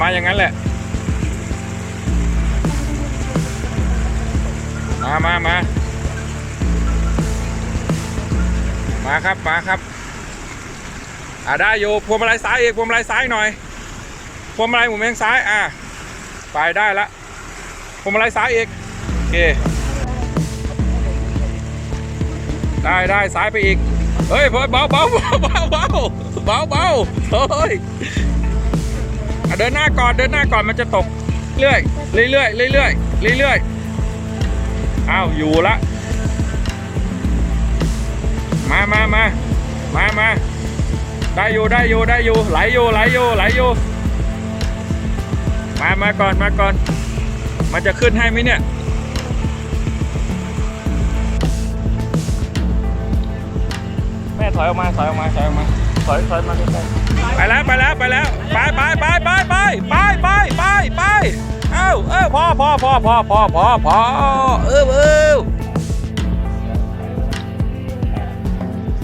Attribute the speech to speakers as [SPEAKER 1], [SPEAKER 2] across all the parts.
[SPEAKER 1] มาอย่างนั้นแหละ มามามามาครับ มาครับ อ่าได้อยู่พวงมาลัยซ้ายอีกพวงมาลัยซ้ายหน่อยพวงมาลัยหมุนไปทางซ้าย อ่าไปได้ละพวงมาลัยซ้ายอีกโอเคได้ได้ซ้ายไปอีก เฮ้ยเพิ่มเบาเบาเบาเบาเบาเบาเบาเฮ้ย เดินหน้าก่อนเดินหน้าก่อนมันจะตกเรื่อยเรื่อยเรื่อยเรื่อยเรื่อยอ้าวอยู่ละมามามามามาได้อยู่ได้อยู่ได้อยู่ไหลอยู่ไหลอยู่ไหลอยู่มามาก่อนมาก่อน มันจะขึ้นให้ไหมเนี่ยแม่ถอยออกมาถอยออกมาถอยออกมา ถอยถอยมาใกล้ไปแล้วไปแล้วไปแล้วไปไปไปไปไปไปไปไปไปเอ้าเออพอพอพอพอพอพอพอเออเออ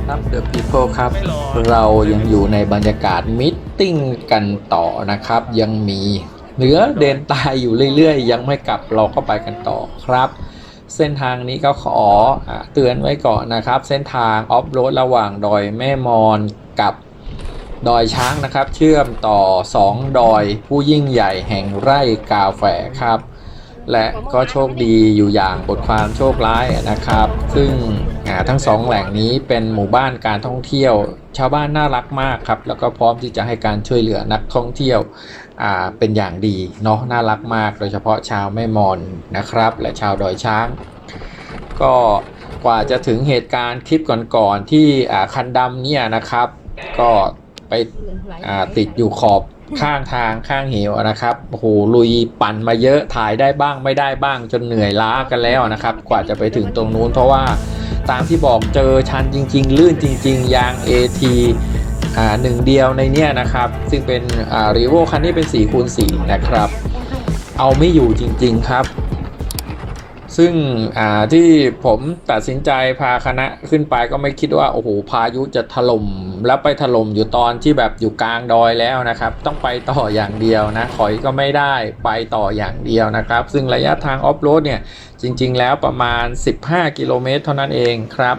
[SPEAKER 2] ครับเดอะพีเพิลครับ เรายังอยู่ในบรรยากาศมิทติ้งกันต่อนะครับ ยังมี เหลือเดนตายอยู่เรื่อยๆ ยังไม่กลับเราก็ไปกันต่อครับ เส้นทางนี้ก็ขออเตือนไว้ก่อนนะครับ เส้นทางออฟโรดระหว่างดอยแม่มอนกับดอยช้างนะครับ เชื่อมต่อ 2 ดอยผู้ยิ่งใหญ่แห่งไร่กาแฟครับ และก็โชคดีอยู่อย่างบทความโชคร้ายนะครับ ซึ่งทั้งสองแหล่งนี้เป็นหมู่บ้านการท่องเที่ยว ชาวบ้านน่ารักมากครับ แล้วก็พร้อมที่จะให้การช่วยเหลือนักท่องเที่ยว เป็นอย่างดีเนาะน่ารักมากโดยเฉพาะชาวแม่มอนนะครับ และชาวดอยช้าง ก็กว่าจะถึงเหตุการณ์คลิปก่อนๆที่อ่าคันดำเนี่ยนะครับ ก็ไปอ่าติดอยู่ขอบข้างทางข้างเหวนะครับโอ้โหลุยปั่นมาเยอะถ่ายได้บ้างไม่ได้บ้างจนเหนื่อยล้ากันแล้วนะครับ กว่าจะไปถึงตรงนู้นเพราะว่าตามที่บอกเจอชันจริง ๆ ลื่นจริง ๆ ยาง AT อ่า หนึ่งเดียวในเนี้ยนะครับ ซึ่งเป็นรีโวคันนี้เป็น4คูณ4นะครับ เอาไม่อยู่จริง ๆ ครับ ซึ่งอ่าที่ผมตัดสินใจพาคณะขึ้นไปก็ไม่คิดว่าโอ้โหพายุจะถล่มแล้วไปถล่มอยู่ตอนที่แบบอยู่กลางดอยแล้วนะครับ ต้องไปต่ออย่างเดียวนะถอยก็ไม่ได้ไปต่ออย่างเดียวนะครับ ซึ่งระยะทางออฟโรดเนี่ยจริง ๆ แล้วประมาณ 15 กิโลเมตรเท่านั้นเองครับ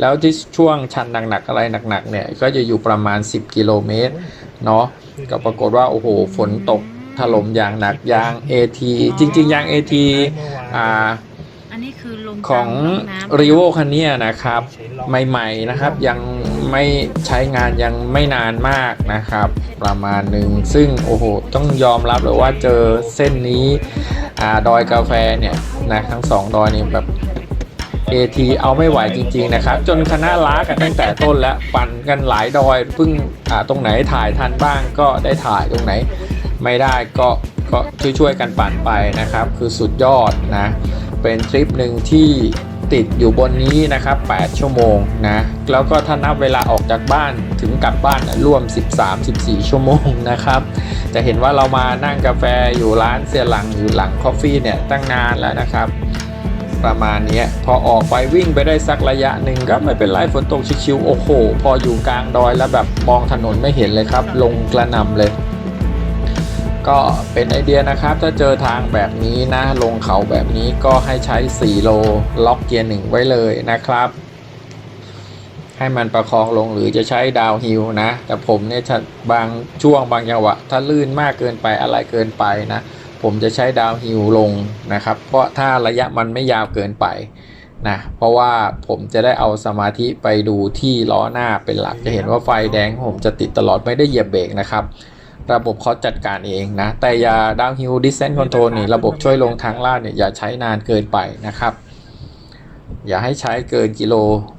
[SPEAKER 2] แล้วที่ช่วงชันหนักๆอะไรหนักๆเนี่ยก็จะอยู่ประมาณ 10 กิโลเมตรเนาะก็ปรากฏว่าโอ้โหฝนตกถล่มอย่างหนักยาง AT จริง ๆ ยาง AT อ่า
[SPEAKER 3] อันนี้คือลง
[SPEAKER 2] ของ
[SPEAKER 3] น้ำ
[SPEAKER 2] รีโวคันเนี้ยนะครับ ใหม่ๆนะครับยังไม่ใช้งานยังไม่นานมากนะครับ ประมาณหนึ่งซึ่งโอ้โหต้องยอมรับเลยว่าเจอเส้นนี้อ่าดอยกาแฟเนี่ยนะทั้งสองดอยนี่แบบ AT เอาไม่ไหวจริง ๆ นะครับ จนคณะล้ากันตั้งแต่ต้นแล้วปั่นกันหลายดอยเพิ่งอ่าตรงไหนถ่ายทันบ้างก็ได้ถ่ายตรงไหน ไม่ได้ก็ก็ช่วยๆกันปั่นไปนะครับ คือสุดยอดนะ เป็นทริปหนึ่งที่ติดอยู่บนนี้นะครับ 8 ชั่วโมงนะ แล้วก็ถ้านับเวลาออกจากบ้านถึงกลับบ้านร่วม 13-14 ชั่วโมงนะครับ จะเห็นว่าเรามานั่งกาแฟอยู่ร้านเสียหลังอยู่หลังคอฟฟี่เนี่ยตั้งนานแล้วนะครับ ประมาณนี้พอออกไปวิ่งไปได้สักระยะหนึ่งก็ไม่เป็นไรฝนตกชิวๆโอ้โห พออยู่กลางดอยแล้วแบบมองถนนไม่เห็นเลยครับ ลงกระนำเลย ก็เป็นไอเดียนะครับถ้าเจอทางแบบนี้นะลงเขาแบบนี้ก็ให้ใช้ 4 โลล็อกเกียร์หนึ่งไว้เลยนะครับ ให้มันประคองลงหรือจะใช้ดาวฮิลนะ แต่ผมเนี่ยบางช่วงบางจังหวะ ถ้าลื่นมากเกินไปอะไรเกินไปนะ ผมจะใช้ดาวฮิลลงนะครับ เพราะถ้าระยะมันไม่ยาวเกินไปนะเพราะว่าผมจะได้เอาสมาธิไปดูที่ล้อหน้าเป็นหลักจะเห็นว่าไฟแดงผมจะติดตลอดไม่ได้เหยียบเบรกนะครับ ระบบเขาจัดการเองนะ แต่อย่าดาวฮิลดิสเซนคอนโทรลนี่ระบบช่วยลงทางลาดเนี่ยอย่าใช้นานเกินไปนะครับ อย่าให้ใช้เกินกิโล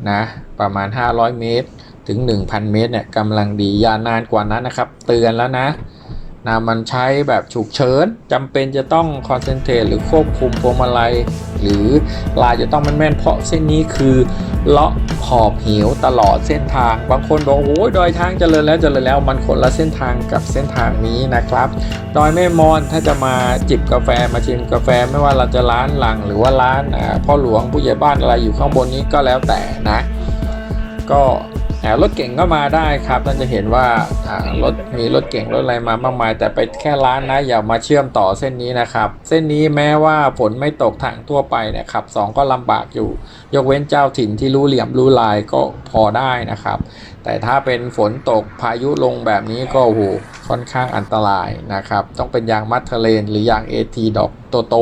[SPEAKER 2] นะ ประมาณ 500 เมตร ถึง 1,000 เมตรเนี่ยกำลังดีอย่านานกว่านั้นนะครับ เตือนแล้วนะ นะมันใช้แบบฉุกเฉินจำเป็นจะต้องคอนเซนเทรตหรือควบคุมพวงมาลัยหรือลายจะต้องแม่นๆเพราะเส้นนี้คือเลาะขอบเหวตลอดเส้นทาง บางคนบอกโอ้ยดอยทางเจริญแล้วเจริญแล้วมันคนละเส้นทางกับเส้นทางนี้นะครับ ดอยแม่มอนถ้าจะมาจิบกาแฟมาชิมกาแฟไม่ว่าเราจะร้านหลังหรือว่าร้านพ่อหลวงผู้ใหญ่บ้านอะไรอยู่ข้างบนนี้ก็แล้วแต่นะ ก็ รถเก่งก็มาได้ครับท่านจะเห็นว่ารถมีรถเก่งรถอะไรมามากมาย แต่ไปแค่ร้านนะอย่ามาเชื่อมต่อเส้นนี้นะครับ เส้นนี้แม้ว่าฝนไม่ตกทางทั่วไปเนะครับสองก็ลำบากอยู่ ยกเว้นเจ้าถิ่นที่รู้เหลี่ยมรู้ลายก็พอได้นะครับ แต่ถ้าเป็นฝนตกพายุลงแบบนี้ก็โหค่อนข้างอันตรายนะครับ ต้องเป็นยางมัดเทเลน หรือยาง AT ดอกโตโต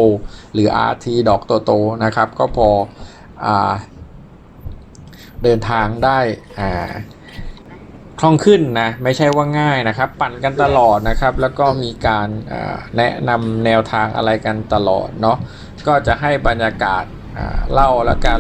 [SPEAKER 2] หรือ RT ดอกโตโตนะครับ ก็พออ่า เดินทางได้อ่าคล่องขึ้นนะไม่ใช่ว่าง่ายนะครับ ปั่นกันตลอดนะครับ แล้วก็มีการแนะนำแนวทางอะไรกันตลอดเนาะก็จะให้บรรยากาศเล่าและกัน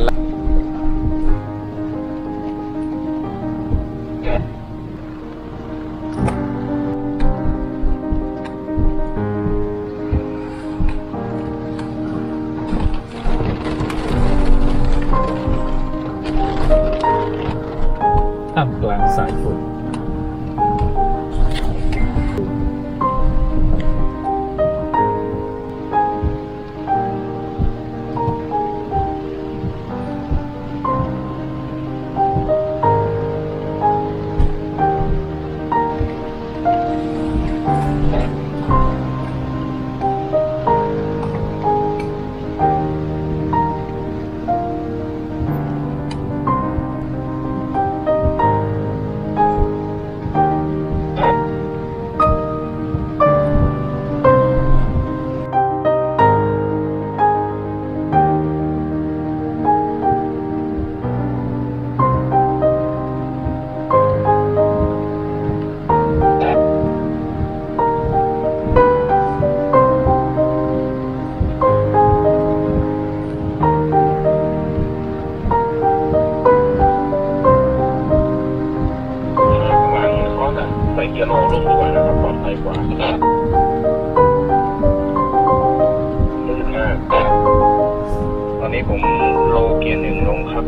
[SPEAKER 3] ตอนนี้ผมโลเกียร์หนึ่งลงครับ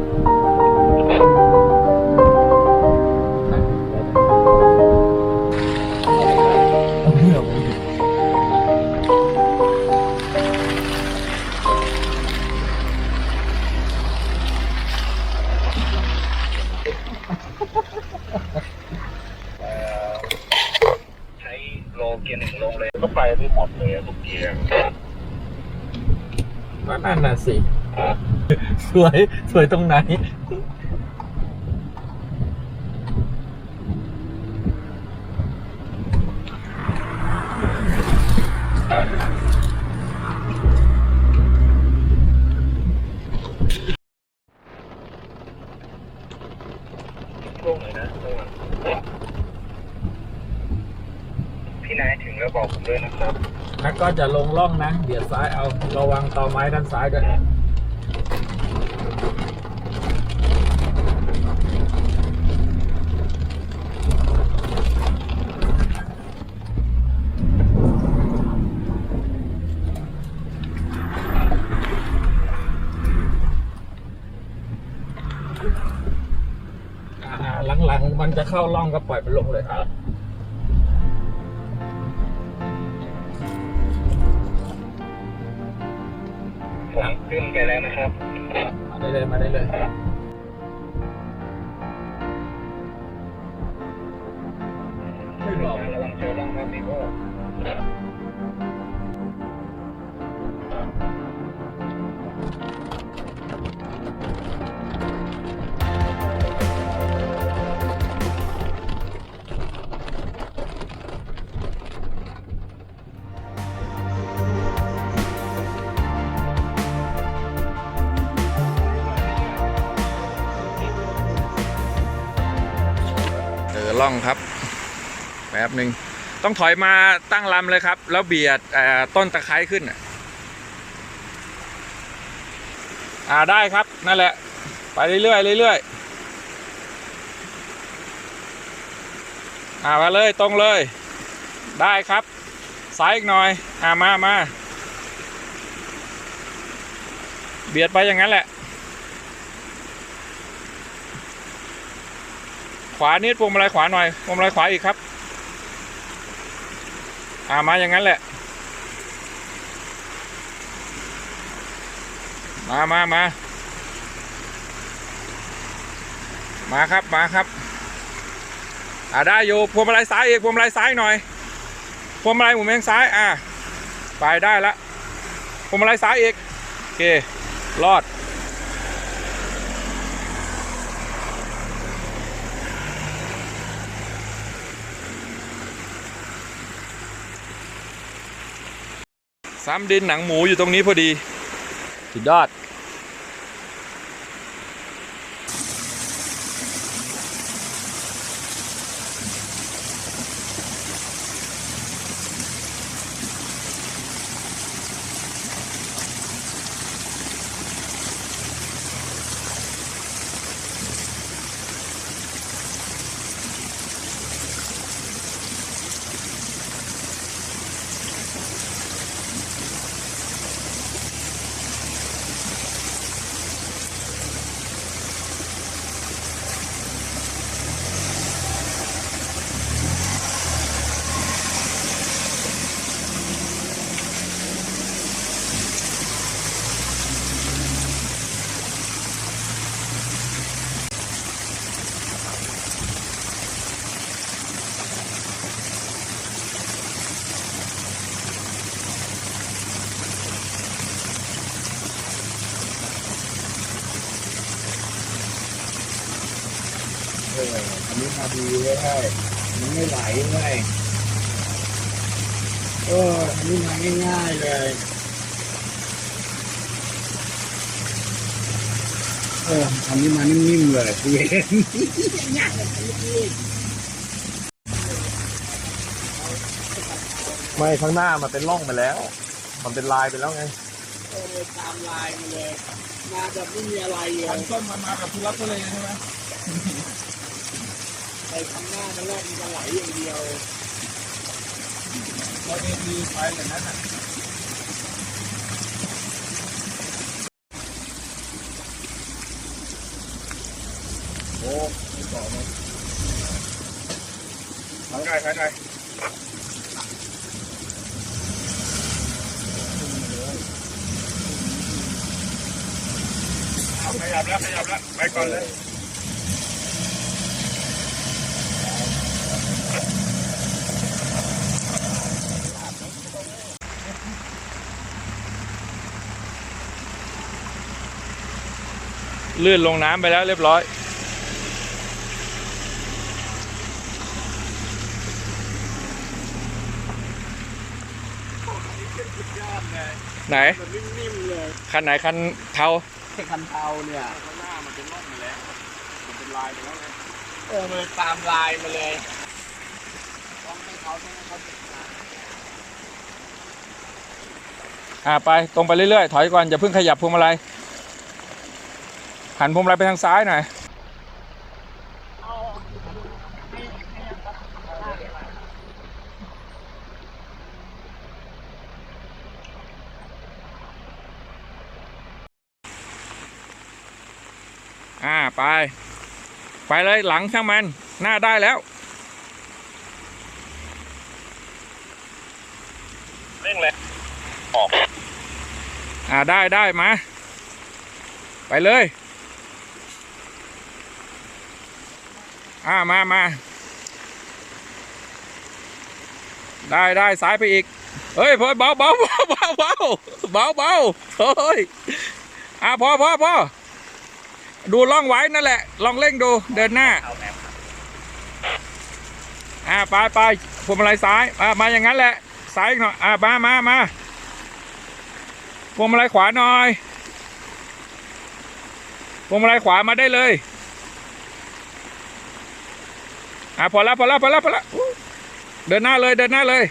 [SPEAKER 3] ม่หมดเลยอะทุกเกียร์
[SPEAKER 2] ก็นั่นน่ะสิ สวย สวยตรงไหน
[SPEAKER 3] ช่วงไหนนะช่วงนั้นพี่นายถึงแล้วบอกผมด้วยนะครับ
[SPEAKER 2] แล้ว ก็จะลงล่องนะเดี๋ยวซ้ายเอาระวังต่อไม้ด้านซ้ายด้วยอ่าหลังๆมันจะเข้าล่องก็ปล่อยมันลงเลยครับ
[SPEAKER 3] ผมขึ้นไปแล้วนะครับ
[SPEAKER 2] มาได้เลยมาได้เลย
[SPEAKER 3] ไม่บอกระวังเจอร่องครับพี่โก้
[SPEAKER 1] ล่องครับแป๊บหนึ่งต้องถอยมาตั้งลำเลยครับ แล้วเบียดต้นตะไคร้ขึ้นน่ะอ่าได้ครับนั่นแหละ ไปเรื่อยๆเรื่อยๆอ่ามาเลยตรงเลย ได้ครับซ้ายอีกหน่อยอ่ามามาเบียดไปอย่างนั้นแหละ วานิดพวงมาลัยขวาหน่อยพวงมาลัยขวาอีกครับ อ่ามาอย่างนั้นแหละ มามามา มาครับมาครับ อ่าได้อยู่พวงมาลัยซ้ายอีกพวงมาลัยซ้ายหน่อยพวงมาลัยหมุนไปทางซ้ายอ่าไปได้ละพวงมาลัยซ้ายอีกโอเครอด ซ้ำดินหนังหมูอยู่ตรงนี้พอดี สุดยอด
[SPEAKER 4] เอออันนี้มาดีเลยใช่มันไม่ไหลเลยเอออันนี้มาง่ายๆเลยเอออันนี้มานิ่มๆเลยพี่เห็นยากเลยอันนี้
[SPEAKER 3] ไม่ข้างหน้ามันเป็นร่องไปแล้ว มันเป็นลายไปแล้วไง
[SPEAKER 4] เออตามลายมาเลย มาแบบไม่มีอะไรเลย
[SPEAKER 1] ต้นมันมากับทุลักทุเลใช่ไหม
[SPEAKER 4] ไปข้างหน้ามันแรกมันจะไหลอย่างเดียว
[SPEAKER 1] พอเอทีไปแบบนั้นอะ
[SPEAKER 4] โอ้ไม่ต่อเลย
[SPEAKER 1] ทางได้ทางได้ขยับแล้วขยับแล้วไปก่อนเลย ลื่นลงน้ำไปแล้วเรียบร้อย ไหน
[SPEAKER 4] มันนิ่มๆเลย
[SPEAKER 1] คันไหนคันเทา
[SPEAKER 4] ไอ้คันเทาเนี่ย
[SPEAKER 3] ข้างหน้ามันเป็นร่องไปแล้ว มันเป็นลายไปแล้วไง
[SPEAKER 4] เออมันตามลายมาเลยต้องให้เขาต้องให้เขาติดตาม
[SPEAKER 1] อ่าไปตรงไปเรื่อยๆ ถอยก่อนอย่าเพิ่งขยับพวงมาลัย หันพวงมาลัยไปทางซ้ายหน่อยอ่า ไป ไปเลยหลังช่างมัน หน้าได้แล้ว
[SPEAKER 3] เร่งเลย
[SPEAKER 1] อ่าได้ได้มา ไปเลย อ่ามามาได้ได้ซ้ายไปอีก เฮ้ยพอเบาเบาเบาเบาเบาเบาเบาเฮ้ยอ่าพอพอพอดูล่องไว้นั่นแหละ ลองเร่งดูเดินหน้า
[SPEAKER 3] อ่า
[SPEAKER 1] ไปไปพวงมาลัยซ้ายอ่ามาอย่างนั้นแหละซ้ายหน่อยอ่ามามามาพวงมาลัยขวาหน่อยพวงมาลัยขวามาได้เลย อ่าพอแล้วพอแล้วพอแล้วพอแล้วเดินหน้าเลยเดินหน้าเลย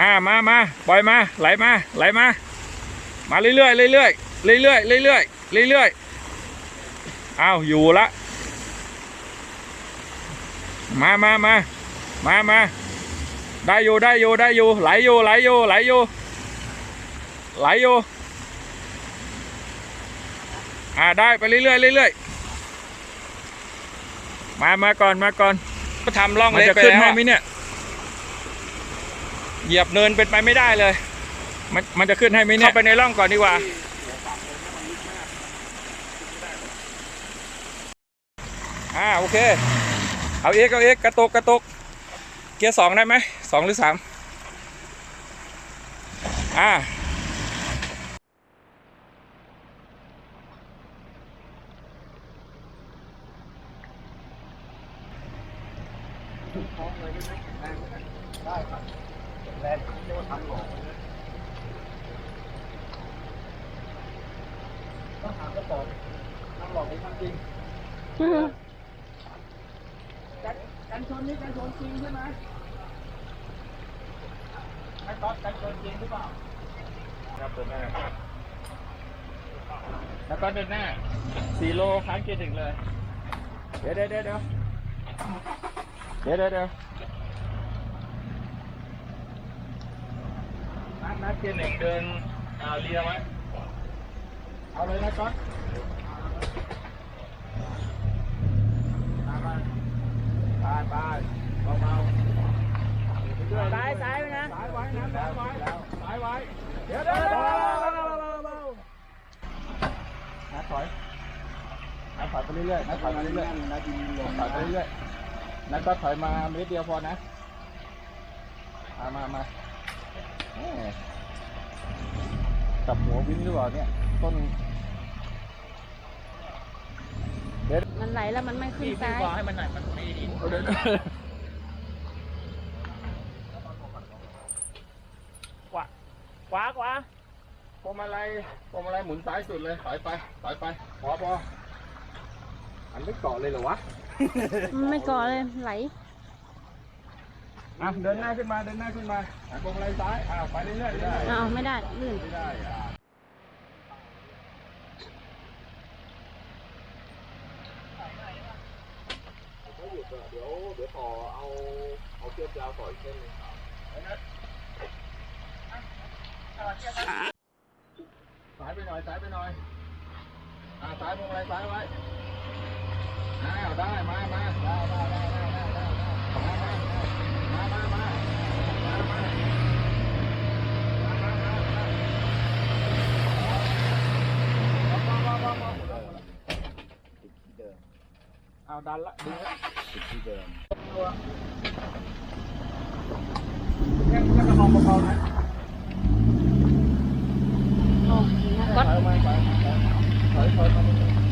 [SPEAKER 1] อ่ามามาปล่อยมาไหลมาไหลมา มาเรื่อยๆเรื่อยเรื่อยเรื่อยเรื่อยๆอ้าวอยู่ละ มามามามามาได้อยู่ได้อยู่ได้อยู่ไหลอยู่ไหลอยู่ไหลอยู่ไหลอยู่อ่าได้ไปเรื่อยๆเรื่อย มามาก่อนมาก่อน
[SPEAKER 3] ก็ทำร่อง
[SPEAKER 1] มัน
[SPEAKER 3] เล็ก
[SPEAKER 1] จะ
[SPEAKER 3] ไป
[SPEAKER 1] ขึ้น
[SPEAKER 3] แล้ว
[SPEAKER 1] ให้
[SPEAKER 3] อะ
[SPEAKER 1] ไหมเนี่ย เหยียบเนินเป็นไปไม่ได้เลย มันมันจะขึ้นให้ไหมเนี่ย
[SPEAKER 3] เข้าไปในร่องก่อนดีกว่า
[SPEAKER 1] อ
[SPEAKER 5] อ่าโอเค เอาเอกเอาเอกกระตุกกระตุก เกียร์สองได้ไหมสองหรือสามอ่า
[SPEAKER 6] กันชนนี่กันชนจริงใช่ไหมไอ้ต๊อดกันชนจริงหรือเปล่า
[SPEAKER 5] ครับเดินหน้าแล้วก็เดินหน้าสี่โลค้างเกียร์ถึงเลย เดี๋ยวเดี๋ยวเดี๋ยว ดี๋ยวเดี๋ยวเดี๋ยวเดี๋ยวนัดนัดเกียร์หนึ่งเดินอ่าเรียไว้เอาเลยนะก๊อตตามมาไปไปเบาๆ
[SPEAKER 6] ซ้ายซ้ายไปนะ
[SPEAKER 5] ซ้ายไว้นะซ้ายไว้ซ้ายไว้เดี๋ยวเดี๋ยวเดี๋ยวนัดถอยนัดถอยไปเรื่อยๆนัดถอยมาเรื่อยๆนัดถอยไปเรื่อยๆ นัดก็ถอยมาเมตรเดียวพอนะมามามาแหม่จับหัววิ่งหรือเปล่าเนี่ยต้น
[SPEAKER 7] มันไหลแล้วมันไม่ขึ้นซ้าย
[SPEAKER 6] ให้มันหน่อยมันไม่ดี
[SPEAKER 5] เดิน
[SPEAKER 6] ขวาขวาขวา
[SPEAKER 5] พวงมาลัยพวงมาลัยหมุนซ้ายสุดเลยถอยไปถอยไปพอพออันไม่เกาะเลยเหรอวะ
[SPEAKER 7] มัน ไม่ก่อเลยไหล
[SPEAKER 5] เดินหน้าขึ้นมาเดินหน้าขึ้นมาอะตรงไหลซ้ายอะไปเรื่อยๆได้
[SPEAKER 7] อ้าวไม่ได้
[SPEAKER 5] ไม่ได้เดี๋ยวเดี๋ยวต่อเอาเอาเชือกยาวต่ออีกเส้นหนึงครับสายไปหน่อยสายไปหน่อยอะสายตรงไหลซ้ายไว้ เอาดันละดึงละติดที่เดิมแค่แค่กระนองเบาๆนะ
[SPEAKER 7] โอ้ก็
[SPEAKER 5] ถอยมาถอยถอยถอย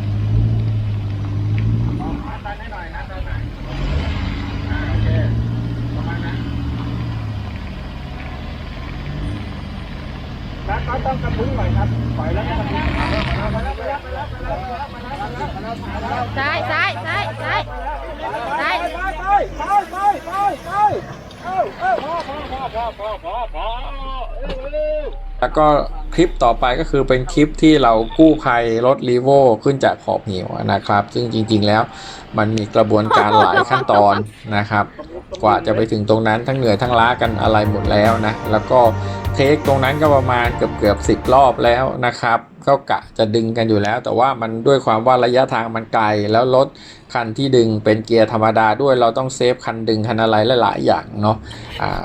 [SPEAKER 5] แล้วก็คลิป
[SPEAKER 2] ต่อไปก็คือเป็นคลิปที่เรากู้ภัยรถรีโวขึ้นจากขอบเหวนะครับ ซึ่งจริงๆแล้วมันมีกระบวนการหลายขั้นตอนนะครับ กว่าจะไปถึงตรงนั้นทั้งเหนื่อยทั้งล้ากันอะไรหมดแล้วนะ แล้วก็เทคตรงนั้นก็ประมาณเกือบเกือบสิบรอบแล้วนะครับ ก็กะจะดึงกันอยู่แล้ว แต่ว่ามันด้วยความว่าระยะทางมันไกลแล้วรถคันที่ดึงเป็นเกียร์ธรรมดาด้วยเราต้องเซฟคันดึงคันอะไรหลายๆอย่างเนาะอ่า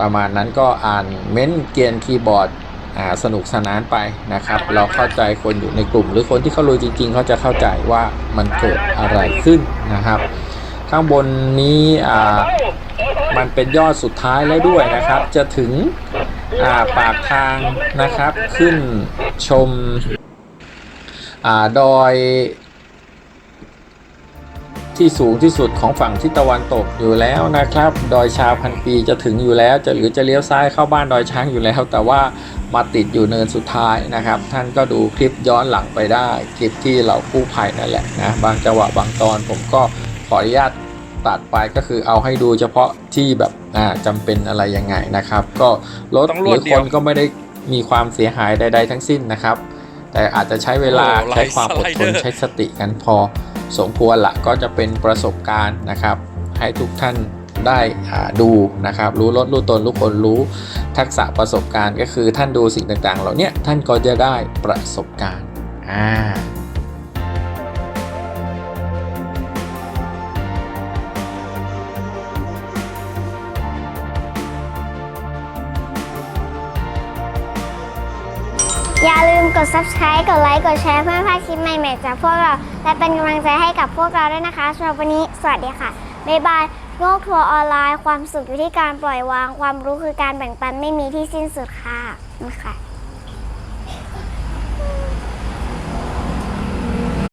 [SPEAKER 2] ประมาณนั้นก็อ่านเม้นเกียนคีย์บอร์ดอ่าสนุกสนานไปนะครับ เราเข้าใจคนอยู่ในกลุ่ม หรือคนที่เขารู้จริง ๆ เขาจะเข้าใจว่ามันเกิดอะไรขึ้นนะครับ ข้างบนนี้อ่ามันเป็นยอดสุดท้ายแล้วด้วยนะครับ จะถึงอ่าปากทางนะครับขึ้นชมอ่าดอย ที่สูงที่สุดของฝั่งทิศตะวันตกอยู่แล้วนะครับ ดอยชาวพันปีจะถึงอยู่แล้ว จะหรือจะเลี้ยวซ้ายเข้าบ้านดอยช้างอยู่แล้ว แต่ว่ามาติดอยู่เนินสุดท้ายนะครับ ท่านก็ดูคลิปย้อนหลังไปได้ คลิปที่เรากู้ภัยนั่นแหละนะบางจังหวะบางตอน ผมก็ขออนุญาตตัดไปก็คือเอาให้ดูเฉพาะที่แบบอ่าจำเป็นอะไรยังไงนะครับ ก็รถ
[SPEAKER 5] ต้อง
[SPEAKER 2] ห
[SPEAKER 5] รว
[SPEAKER 2] รื
[SPEAKER 5] ด
[SPEAKER 2] อ
[SPEAKER 5] เดี
[SPEAKER 2] ค
[SPEAKER 5] ยว
[SPEAKER 2] นก็ไม่ได้มีความเสียหายใด ๆ ทั้งสิ้นนะครับ แต่อาจจะใช้เวลา
[SPEAKER 5] โอ้ไลฟ์
[SPEAKER 2] ใช้ความอดทน
[SPEAKER 5] สไลเดอร์
[SPEAKER 2] ใช้สติกันพอ สมควรละก็จะเป็นประสบการณ์นะครับ ให้ทุกท่านได้ดูนะครับรู้รถรู้ตนรู้คนรู้ทักษะประสบการณ์ ก็คือท่านดูสิ่งต่างๆ เหล่านี้ท่านก็จะได้ประสบการณ์อ่า
[SPEAKER 8] อย่าลืมกด subscribe กดไลค์ กดแชร์เพื่อไม่พลาดคลิปใหม่ๆจากพวกเรา และเป็นกำลังใจให้กับพวกเราด้วยนะคะสำหรับวันนี้ สวัสดีค่ะ บ๊ายบาย โลกทัวร์ออนไลน์ ความสุขอยู่ที่การปล่อยวาง ความรู้คือการแบ่งปันไม่มีที่สิ้นสุดค่ะนะคะ